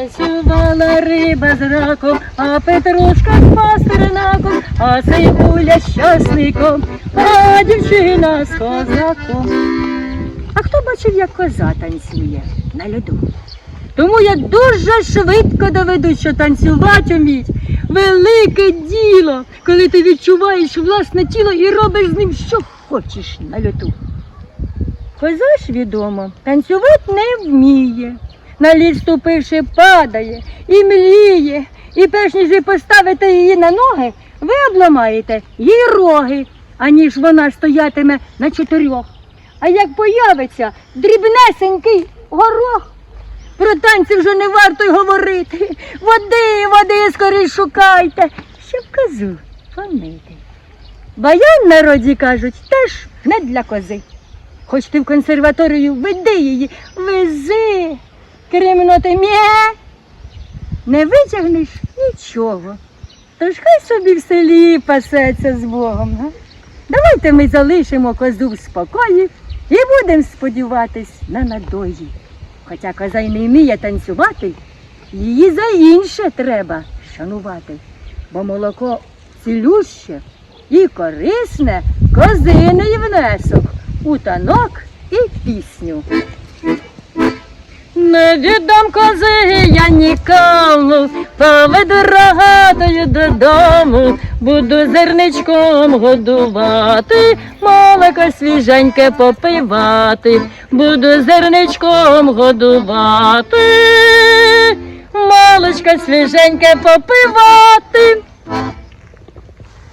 Танцювала риба з раком, а Петрушка з пастернаком, а Сейбуля з щасником, а дівчина з козаком. А хто бачив, як коза танцює на льоду? Тому я дуже швидко доведу, що танцювати вміть. Велике діло, коли ти відчуваєш власне тіло і робиш з ним, що хочеш на льоту. Коза ж відомо, танцювати не вміє. На лід ступивши, падає і мліє. І перш ніж ви поставите її на ноги, ви обламаєте їй роги, аніж вона стоятиме на чотирьох. А як появиться дрібнесенький горох, про танці вже не варто й говорити. Води, води скоріш шукайте, щоб козу помити. Баян народі кажуть, теж не для кози. Хоч ти в консерваторію веди її, вези, кремноти мє, не витягнеш нічого. Тож хай собі в селі пасеться з Богом. Га? Давайте ми залишимо козу в спокої і будемо сподіватись на надої. Хоча коза й не вміє танцювати, її за інше треба шанувати, бо молоко цілюще і корисне козиний внесок у танок і пісню. Не віддам кози я нікому, поведу рогатою додому, буду зерничком годувати, молоко свіженьке попивати, буду зерничком годувати, молочко свіженьке попивати.